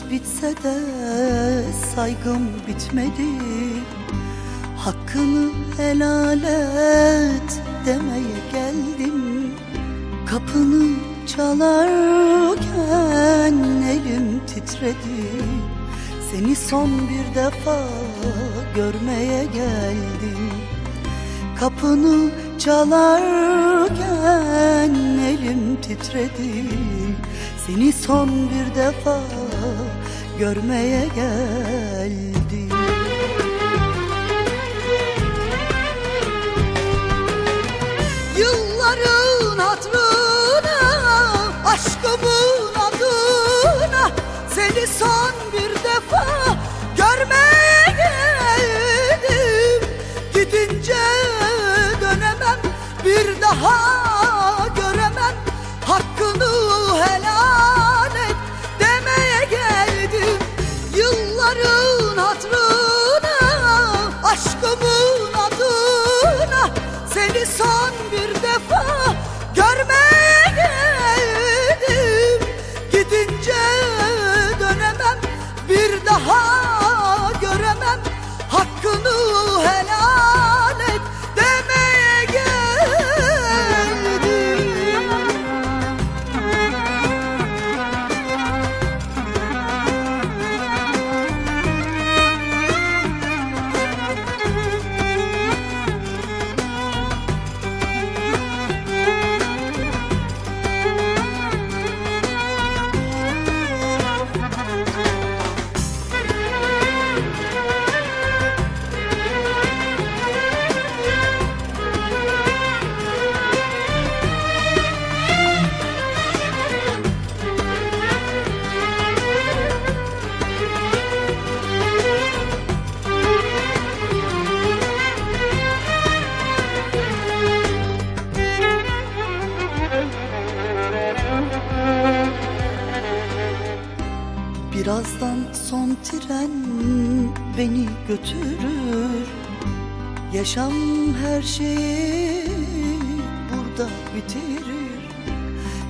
de saygım bitmedi. Hakkını helal et demeye geldim. Kapını çalarken elim titredi. Seni son bir defa görmeye geldim. Kapını çalarken elim titredi. Seni son bir defa görmeye geldim Yılların hatırına Aşkımın adına Seni son bir defa Görmeye geldim. Gidince dönemem Bir daha göremem. Hakkını helal Birazdan son tren beni götürür. Yaşam her şeyi burada bitirir.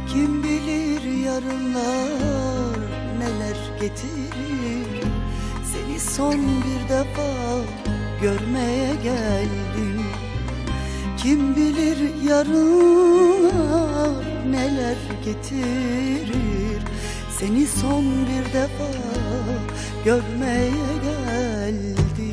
Kim bilir yarınlar neler getirir. Seni son bir defa görmeye geldim. Kim bilir yarınlar neler getirir Seni son bir defa görmeye geldim